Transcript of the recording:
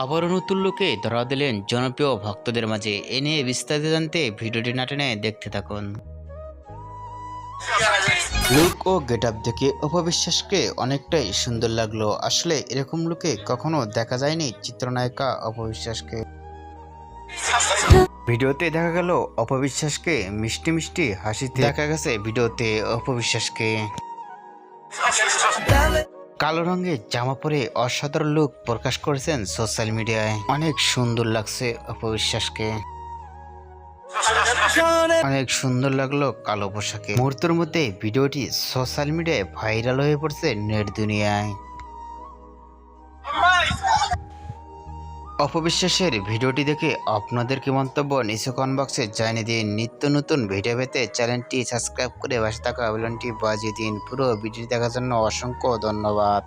আবারও নতুন লোকে ধরা দিলেন জনপ্রিয় ভক্তদের মাঝে। এ নিয়ে বিস্তারিত জানতে ভিডিওটি না টেনে দেখতে থাকুন। লুক ও গেট আপ দেখে অপবিশ্বাসকে অনেকটাই সুন্দর লাগল। আসলে এরকম লুকে কখনো দেখা যায়নি চিত্রনায়িকা অপবিশ্বাসকে। ভিডিওতে দেখা গেল অপবিশ্বাসকে মিষ্টি মিষ্টি হাসিতে। দেখা গেছে ভিডিওতে অপবিশ্বাসকে। কালো রঙের জামা পরে অসাধারণ লুক প্রকাশ করেছেন সোশ্যাল মিডিয়ায় অনেক সুন্দর লাগছে অপবিশ্বাসকে। অনেক সুন্দর লাগল কালো পোশাকে। মুহূর্তের মধ্যে ভিডিওটি সোশ্যাল মিডিয়ায় ভাইরাল হয়ে পড়ছে নেট দুনিয়ায়। অপবিশ্বাসের ভিডিওটি দেখে আপনাদের কি মন্তব্য? নিচে কমেন্ট বক্সে জানিয়ে দিন। নিত্য নতুন ভিডিও পেতে চ্যানেলটি সাবস্ক্রাইব করে পাশে থাকা বেলনটি বাজিয়ে দিন। পুরো ভিডিওটি দেখার জন্য অসংখ্য ধন্যবাদ।